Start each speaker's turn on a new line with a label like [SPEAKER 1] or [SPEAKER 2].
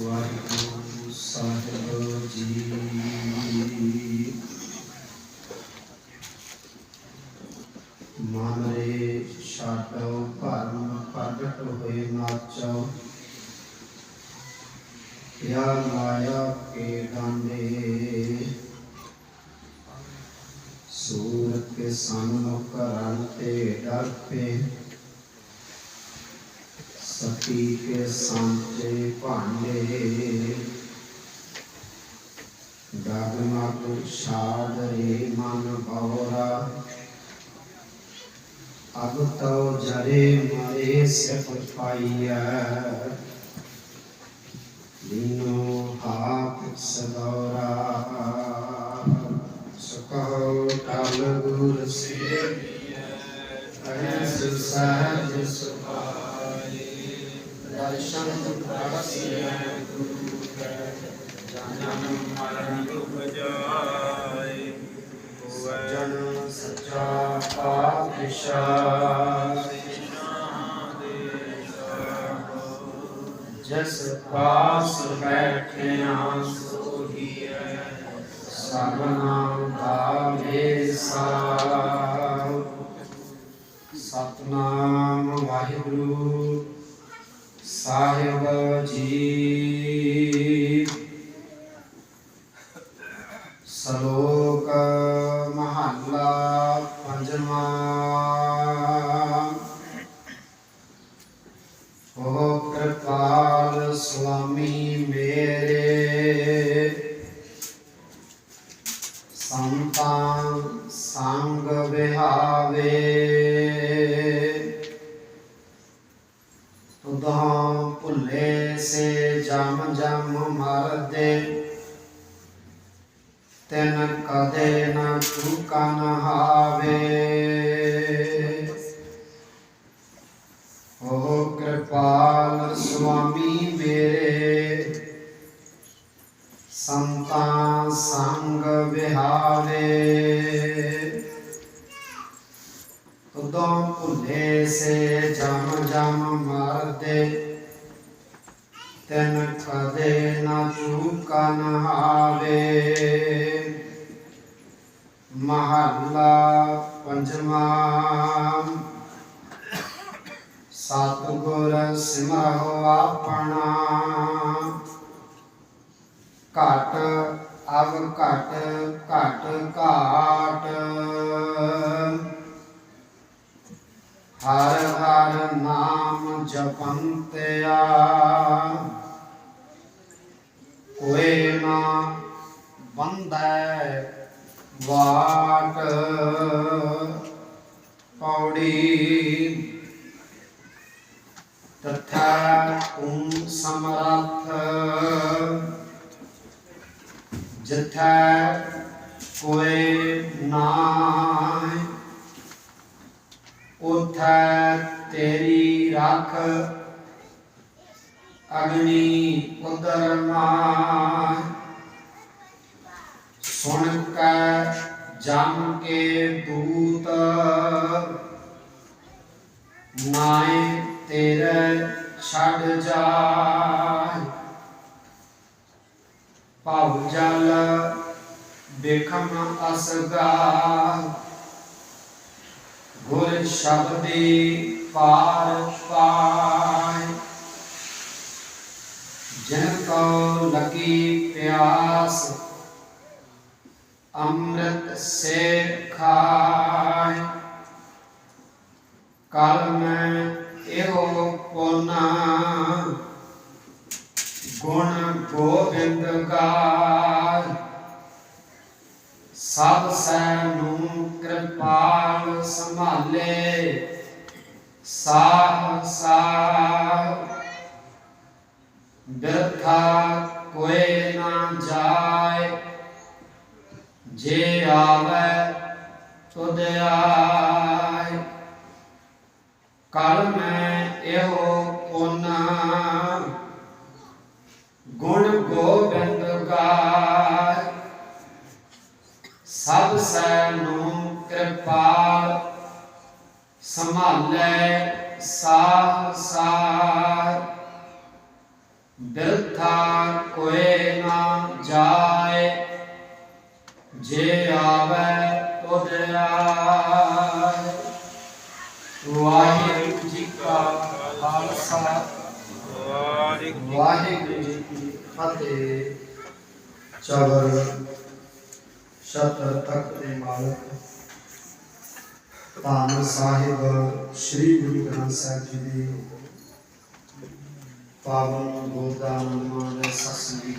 [SPEAKER 1] ਵਾਹਿਗੁਰੂ ਸਾਹਿਬ ਜੀ ਮਨ ਰੇ ਛਾਟੋ ਭਰਮ ਪ੍ਰਗਟ ਹੋਏ ਨਾਚੋ ਯਾ ਮਾਇਆ ਕੇ ਡਾਂਡੇ ਸੂਰਤ ਕੇ ਸਨਮੁਖ ਰਨ ਤੇ ਡਰ ਪੇ ਸਤੀ ਕੇ ਸਾਂਚੇ ਭਾਂਡੇ। ਗਗਨਕ ਛਾੜ ਰੇ ਮਨ ਬਉਰਾ ਅਬ ਤੋ ਜਰੇ ਮਰੇ ਸਿਫ ਪਾਈਐ। ਦੀਨੋ ਹਾਥ ਸਦੌਰਾ। ਸਕਹੁ ਟਲ ਗੁਰ ਸੇਵੀਐ। ਐਸ ਸਹਜ ਸੁਭਾਏ ਦਰਸ਼ਨ ਪ੍ਰਗਸਿਐ ਗੁਰੂ ਕੈ ਜਨਮ ਮਰਨ
[SPEAKER 2] ਦੁਖ ਜਾਏ
[SPEAKER 1] ਜਨ ਸੱਚਾ ਪਾਤਸ਼ਾਹ ਜਸ ਪਾਸ ਬੈਠਿਆ ਸੋਹੀਐ ਸਭਨਾ ਦਾ ਵੇਸਾ ਸਤਨਾਮ ਸਾਹਿਬ ਜੀ। ਸ਼ਲੋਕ ਮਹੱਲਾ ਪੰਜਵਾਂ। ਓ ਕਿਰਪਾਲ ਸੁਆਮੀ ਮੇਰੇ ਸੰਤਾਂ ਸੰਗ ਵਿਹਾਵੇ। ਤੁਧਾਂ ਜਮ ਜਮ ਮਰਦੇ। ਤੈਨ ਕਦੇ ਨਾ ਨ ਚੁਕਨ ਹਾਵੇ। ਓ ਕਿਰਪਾਲ ਸੁਆਮੀ ਮੇਰੇ। ਸੰਤਾਂ ਸੰਗ ਵਿਹਾਵੇ। ਉਦੋਂ ਭੁੱਲੇ ਸੇ ਜਮ ਜਮ ਮਰਦੇ। ਤੈਨ ਕਦੇ ਨਾ ਚੁਕਨ ਹਾਵੇ। ਮਹੱਲਾ ਪੰਜਵਾਂ। ਸਤਿਗੁਰ ਸਿਮਰਹੁ ਆਪਣਾ। ਘਟ ਅਵ ਘਟ ਘਟ ਘਾਟ। ਹਰ ਹਰ ਨਾਮ ਜਪੰਤਿਆ। ਕੋਏ ਨਾ ਬੰਧੈ ਵਾਟ ਪੌੜੀ ਤਥਾ ਓਮ ਸਮਰੱਥ। ਜਥਾ ਕੋਏ ਨਾਹੀ ਉਥੈ ਤੇਰੀ ਰੱਖ। ਅਗਨੀ ਉਦਰ ਮਾਂ। ਸੁਣ ਕੈ ਜਮ ਕੇ ਦੂਤ। ਨਾਏ ਤੇਰੇ ਛੱਡ ਜਾਏ। ਭਵ ਜਲ ਬੇਖਮ ਅਸਗਾ ਗੁਰ ਸ਼ਬਦੀ ਪਾਰ ਪਾਏ। ਜਿਨ ਕੋ ਲਗੀ ਪਿਆਸ, ਅੰਮ੍ਰਿਤ ਸੇ ਖਾਏ। ਕਲ ਮੈਂ ਇਹੋ ਪੁਨਾ, ਗੁਣ ਗੋਬਿੰਦ ਗਾਇ ਸਭ ਸੈ ਨੂੰ ਕਿਰਪਾ ਸੰਭਾਲੇ। ਸਾਹ ਸਾਹ। ਬਿਰਥਾ ਕੋਏ ਨਾ ਜਾਏ। ਜੇ ਆਵੇ ਤੁਧ ਆਏ। ਕਲ ਮੈਂ ਇਹੋ ਪੁਨਾ। ਗੁਣ ਗੋਬਿੰਦ ਗਾਇ ਸਭ ਸੈ ਨੂੰ ਕਿਰਪਾਲ ਸੰਭਾਲੈ ਸਾਹ ਸਾਰ ਬਿਰਥਾ ਕੋਏ ਨਾ ਜਾਏ, ਜੇ
[SPEAKER 3] ਆਵੇ ਤੁਧ ਆਏ। ਵਾਹਿਗੁਰੂ ਜੀ ਕਾ ਖਾਲਸਾ।
[SPEAKER 2] ਵਾਹਿਗੁਰੂ
[SPEAKER 1] ਜੀ ਕੀ ਫਤਿਹ। ਚਵਰ ਸ਼ਤ ਤੱਕ ਦੇ ਮਾਲਕ। ਧੰਨ ਸਾਹਿਬ ਸ੍ਰੀ ਗੁਰੂ ਗ੍ਰੰਥ ਸਾਹਿਬ ਜੀ ਦੀ ਪਾਵਨ ਗੋਦਾਨ ਮਾਨ ਸਤਸੰਗੀ